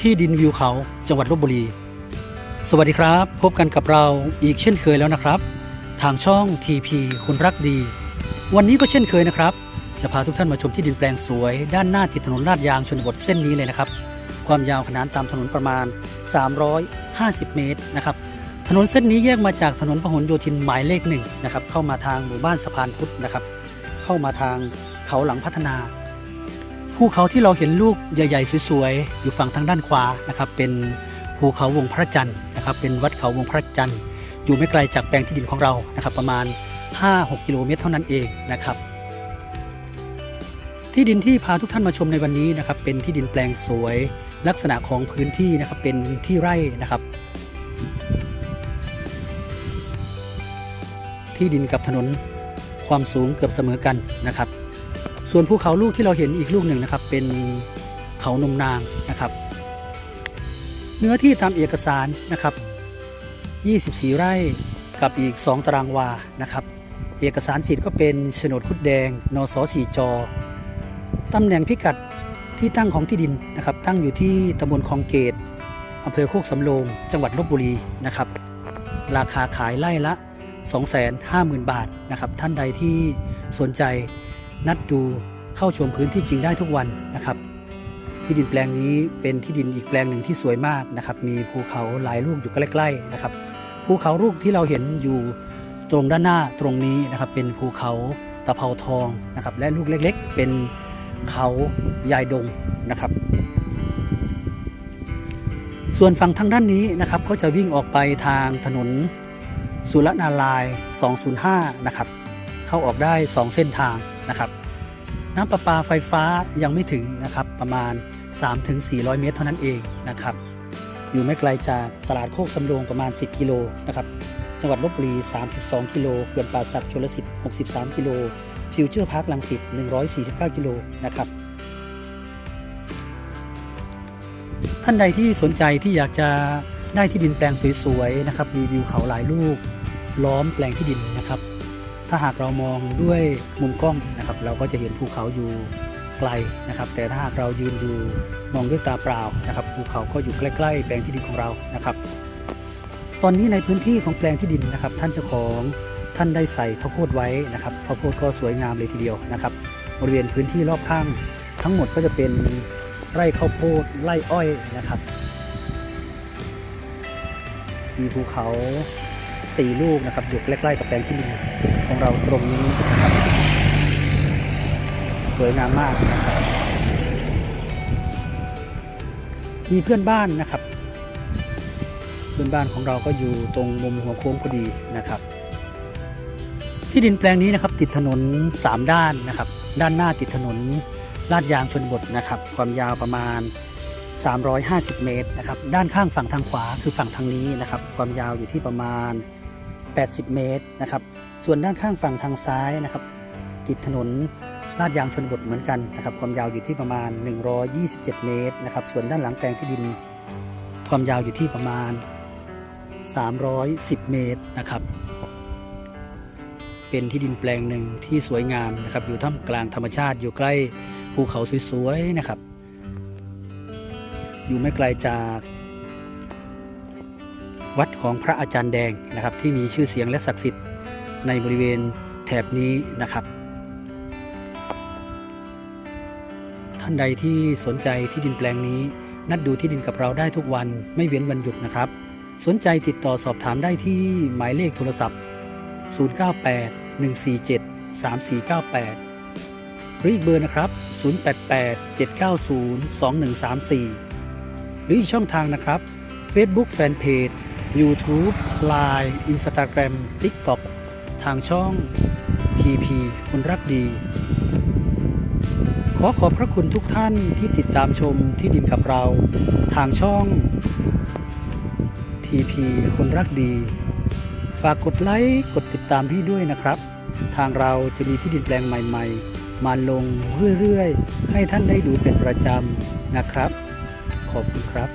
ที่ดินวิวเขาจังหวัดลบบุรี สวัสดีครับ พบกันกับเราอีกเช่นเคยแล้วนะครับ ทางช่อง TP คุณรักดี วันนี้ก็เช่นเคยนะครับ จะพาทุกท่านมาชมที่ดินแปลงสวย ด้านหน้าติดถนนลาดยางชนบทเส้นนี้เลยนะครับ ความยาวขนานตามถนนประมาณ 350 เมตรนะครับ ถนนเส้นนี้แยกมาจากถนนพหลโยธินหมายเลขหนึ่งนะครับเข้ามาทางหมู่บ้านสะพานพุทธนะครับ เข้ามาทางเขาหลังพัฒนา ภูเขาที่เราเห็นลูกใหญ่ ๆ สวยๆ อยู่ฝั่งทางด้านขวานะครับ เป็นภูเขาวงพระจันทร์นะครับ เป็นวัดเขาวงพระจันทร์อยู่ไม่ไกลจากแปลงที่ดินของเรานะครับ ประมาณ 5-6 กิโลเมตรเท่านั้นเองนะครับ ที่ดินที่พาทุกท่านมาชมในวันนี้นะครับ เป็นที่ดินแปลงสวย ลักษณะของพื้นที่นะครับเป็นที่ไร่นะครับ ที่ดินกับถนนความสูงเกือบเสมอกันนะครับ ส่วนภูเขาลูกที่เราเห็นอีกลูกหนึ่งนะครับ เป็นเขานมนางนะครับ เนื้อที่ตามเอกสารนะครับ 24 ไร่กับอีก 2 ตารางวานะครับ เอกสารสิทธิ์ก็เป็นโฉนดคุดแดง นสสีจอตำแหน่งพิกัดที่ตั้งของที่ดินนะครับ ตั้งอยู่ที่ตำบลคลองเกตอำเภอโคกสำโรงจังหวัดลบบุรีนะครับ ราคาขายไร่ละ 250,000 บาทนะครับ ท่านใดที่สนใจ นัดดูเข้าชมพื้นที่จริงได้ทุกวันนะครับ ที่ดินแปลงนี้เป็นที่ดินอีกแปลงหนึ่งที่สวยมากนะครับ มีภูเขาหลายลูกอยู่ใกล้ๆนะครับ ภูเขาลูกที่เราเห็นอยู่ตรงด้านหน้าตรงนี้นะครับ เป็นภูเขาตะเภาทองนะครับ และลูกเล็ก ๆ เป็นเขายายดงนะครับ ส่วนฝั่งทางด้านนี้นะครับ ก็จะวิ่งออกไปทางถนนสุรนาลายณ์205 นะครับ เข้าออกได้ 2 เส้นทาง นะครับ น้ำประปาไฟฟ้ายังไม่ถึงนะครับประมาณ 3-400 เมตรเท่านั้นเองนะครับ อยู่ไม่ไกลจากตลาดโคกสำโรงประมาณ 10 กิโลนะครับจังหวัดลบบุรี 32 กิโลเขื่อนป่าสักชลสิทธิ์ 63 กิโลฟิวเจอร์พาร์คลังสิต 149 กิโลนะครับท่านใดที่สนใจที่อยากจะได้ที่ดินแปลงสวยๆนะครับ มีวิวเขาหลายลูก ล้อมแปลงที่ดินนะครับ ถ้าหากเรามองด้วยมุมกล้องนะครับ เราก็จะเห็นภูเขาอยู่ไกลนะครับ แต่ถ้าหากเรายืนอยู่มองด้วยตาเปล่านะครับ ภูเขาก็อยู่ใกล้ ๆ แปลงที่ดินของเรานะครับ ตอนนี้ในพื้นที่ของแปลงที่ดินนะครับ ท่านเจ้าของท่านได้ใส่ข้าวโพดไว้นะครับข้าวโพดก็สวยงามเลยทีเดียวนะครับ บริเวณพื้นที่รอบข้าง ทั้งหมดก็จะเป็นไร่ข้าวโพดไร่อ้อยนะครับ มีภูเขาสี่ลูกนะครับอยู่ใกล้ๆกับแปลงที่ดิน ของเราตรงนี้นะครับ สวยงามมากนะครับมีเพื่อนบ้านนะครับ เพื่อนบ้านของเราก็อยู่ตรงมุมหัวโค้งพอดีนะครับ ที่ดินแปลงนี้นะครับ ติดถนน 3 ด้านนะครับ ด้านหน้าติดถนนลาดยางชนบทนะครับ ความยาวประมาณ 350 เมตรนะครับ ด้านข้างฝั่งทางขวาคือฝั่งทางนี้นะครับ ความยาวอยู่ที่ประมาณ 80 เมตรนะครับ ส่วนด้านข้างฝั่งทางซ้ายนะครับ ติดถนนลาดยางชนบทเหมือนกันนะครับ ความยาวอยู่ที่ประมาณ 127 เมตรนะครับ ส่วนด้านหลังแปลงที่ดิน ความยาวอยู่ที่ประมาณ 310 เมตรนะครับ เป็นที่ดินแปลงหนึ่งที่สวยงามนะครับ อยู่ท่ามกลางธรรมชาติอยู่ใกล้ภูเขาสวยๆนะครับ อยู่ไม่ไกลจาก วัดของพระอาจารย์แดงนะครับ ที่มีชื่อเสียงและศักดิ์สิทธิ์ในบริเวณแถบนี้นะครับ ท่านใดที่สนใจที่ดินแปลงนี้ นัดดูที่ดินกับเราได้ทุกวันไม่เว้นวันหยุดนะครับ สนใจติดต่อสอบถามได้ที่หมายเลขโทรศัพท์ 098 147 3498 หรืออีกเบอร์นะครับ 088 790 2134 หรืออีกช่องทางนะครับ Facebook Fanpage YouTube Line Instagram TikTok ทางช่อง TP คนรักดี ขอขอบพระคุณทุกท่านที่ติดตามชมที่ดินกับเรา ทางช่อง TP คนรักดี ฝากกดไลค์กดติดตามให้ด้วยนะครับ ทางเราจะมีที่ดินแปลงใหม่ ๆ มาลงเรื่อยๆ ให้ท่านได้ดูเป็นประจำนะครับ ขอบคุณครับ